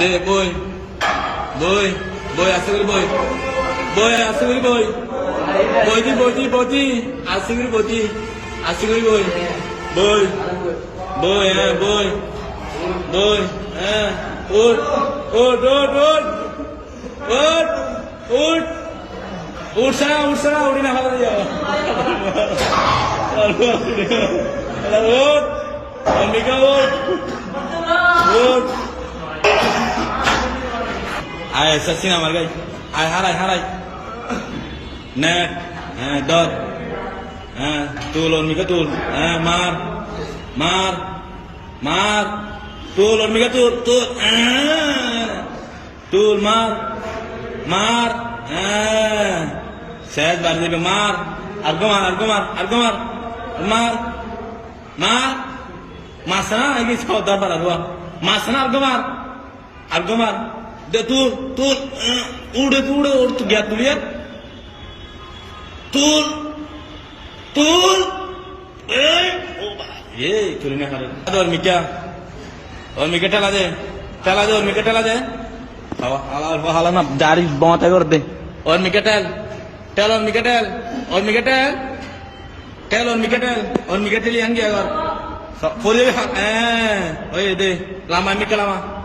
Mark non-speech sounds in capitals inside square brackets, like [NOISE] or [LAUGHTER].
দে বই। বই বই আছে করে বই। বই আছে করে বই। বইতি বইতি বইতি আছে করে বইতি আছে করে বই। বই। বই হ্যাঁ বই। বই হ্যাঁ। উঠ উঠ উঠ উঠ। উঠ উঠ। উঠছে উঠছে উঠি না ভালো [LAUGHS] উঠ অম্বিকা উঠ উঠ। আয় সচিন আমার গাই। আয়, হারাই হারাই। নেট হ্যাঁ দর হ্যাঁ তুল অর্মিকা, তুল। হ্যাঁ মার মার মার। তুল অর্মিকা, তুল তুল। তুল, মার মার হ্যাঁ শেষ বার দেবে মার, আর গোমার, আর গো মার আর গো মার মার মার মাস না আগে সব দরবার আর মাস না আর গো আর গো De tuun, tuun, ude pude ortu gyat dulia. Tuun, tuun, eh, ये तुलने हरे और मिक्या। और मिक्या टला दे। टला दे और मिक्या टला दे। हवा हवा हवा ना दारी बहुत है कर और मिक्या टल टल और मिक्या टल और मिक्या टल टल और मिक्या टल और मिक्या टली हंगे अगर ओए दे। लामा मिक्या लामा।